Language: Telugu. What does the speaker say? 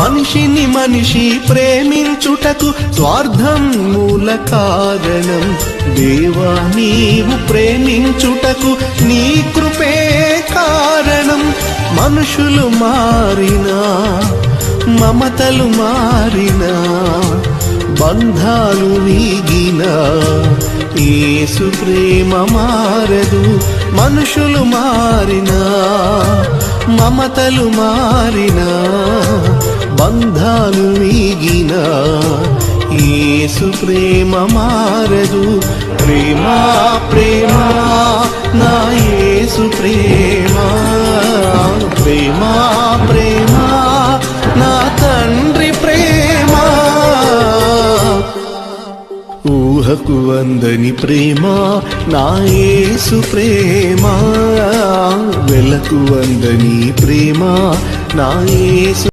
మనిషిని మనిషి ప్రేమించుటకు స్వార్థం మూల కారణం. దేవా నీవు ప్రేమించుటకు నీ కృపే కారణం. మనుషులు మారినా మమతలు మారినా బంధాలు వీగినా ఏసు ప్రేమ మారదు. మనుషులు మారినా మమతలు మారినా వీగిన ఏసు ప్రేమ మారదు. ప్రేమ ప్రేమ నా ఏసు ప్రేమ. ప్రేమ ప్రేమ నా తండ్రి ప్రేమ. ఊహకు అందని ప్రేమ నా ఏసు ప్రేమ. వెలకు అందని ప్రేమ నా ఏసు